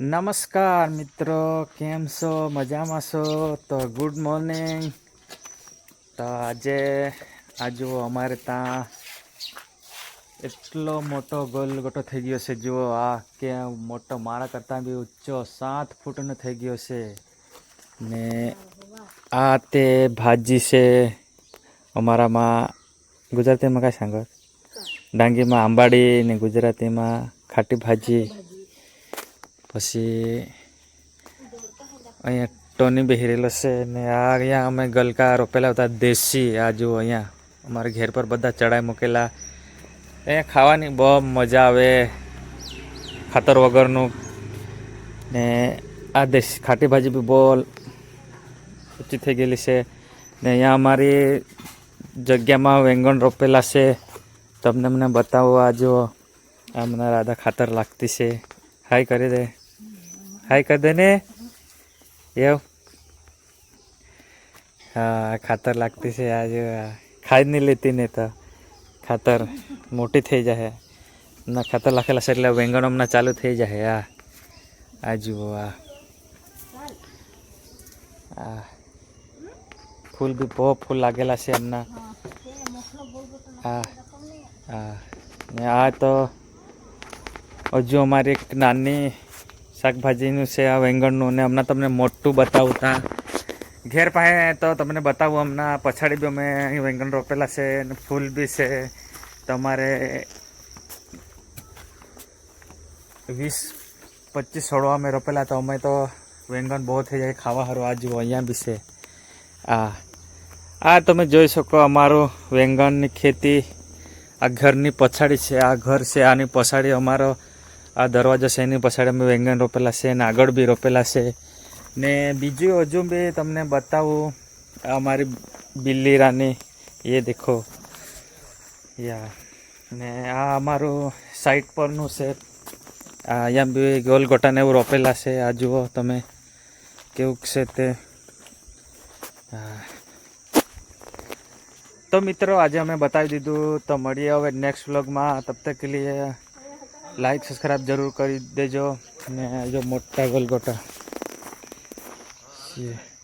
નમસ્કાર મિત્રો, કેમ છો? મજામાં છો? તો ગુડ મોર્નિંગ. તો આજે, આ જુઓ, અમારે ત્યાં એટલો મોટો ગોલગોટો થઈ ગયો છે. જુઓ, આ કે મોટો મારા કરતાં બી ઊંચો સાત ફૂટનો થઈ ગયો છે. ને આ તે ભાજી છે અમારામાં, ગુજરાતીમાં કાંઈ સાંગર ડાંગીમાં આંબાડી ને ગુજરાતીમાં ખાટી ભાજી. પછી અહીંયા ટોની બેહરેલો છે ને આ અહીંયા અમે ગલકા રોપેલા હતા દેશી, આ જો અહીંયા અમારા ઘેર પર બધા ચડાઈ મૂકેલા. અહીંયા ખાવાની બહુ મજા આવે ખાતર વગરનું. ને આ દેશી ખાટી ભાજી બી બહુ ઊંચી થઈ ગયેલી છે. ને અહીંયા અમારી જગ્યામાં વેંગણ રોપેલા છે. તમને મને બતાવો આ જો આ મને રાધા ખાતર લાગતી છે. હાય કરી દે. હાય કરી દે ને. એવ. હા, ખાતર લાગતી છે આજે ખાઈ જ નહીં લેતી ને તો ખાતર મોટી થઈ જાય ના, ખાતર લાખેલા છે એટલે વેંગણ હમણાં ચાલુ થઈ જાય આ આ જુઓ, આ. ફૂલ બી બહુ ફૂલ લાગેલા છે હમણાં હા હા ને આ તો હજુ અમારી એક નાની શાકભાજીનું છે આ વેંગણનું ને હમણાં તમને મોટું બતાવતા. ઘેર પાસે તો તમને બતાવું, હમણાં પછાડી બી અમે અહીં વેંગણ રોપેલા છે ને ફૂલ બી છે. તમારે વીસ, પચીસ છોડવા અમે રોપેલા, તો અમે તો વેંગણ બહુ થઈ જાય, ખાવા સારું આ જુઓ, અહીંયા બી છે. આ આ તમે જોઈ શકો અમારું વેંગણની ખેતી. આ ઘરની પછાડી છે, આ ઘર છે, આની પછાડી અમારો આ દરવાજો છે એની પછાડી અમે વેંગણ રોપેલા છે ને આગળ બી રોપેલા છે. ને બીજું હજુ બી તમને બતાવું, અમારી બિલ્લી રાની, એ દેખો. યા, ને આ અમારું સાઈડ પરનું છે. અહીંયા બી ગોલ ગોટાને એવું રોપેલા છે, આ જુઓ તમે, કેવું છે તે. તો મિત્રો, આજે અમે બતાવી દીધું, તો મળીએ હવે નેક્સ્ટ વ્લોગમાં તબ તક લીએ લાઈક સબસ્ક્રાઈબ જરૂર કરી દેજો. ને જો મોટા ગોલગોટા. છે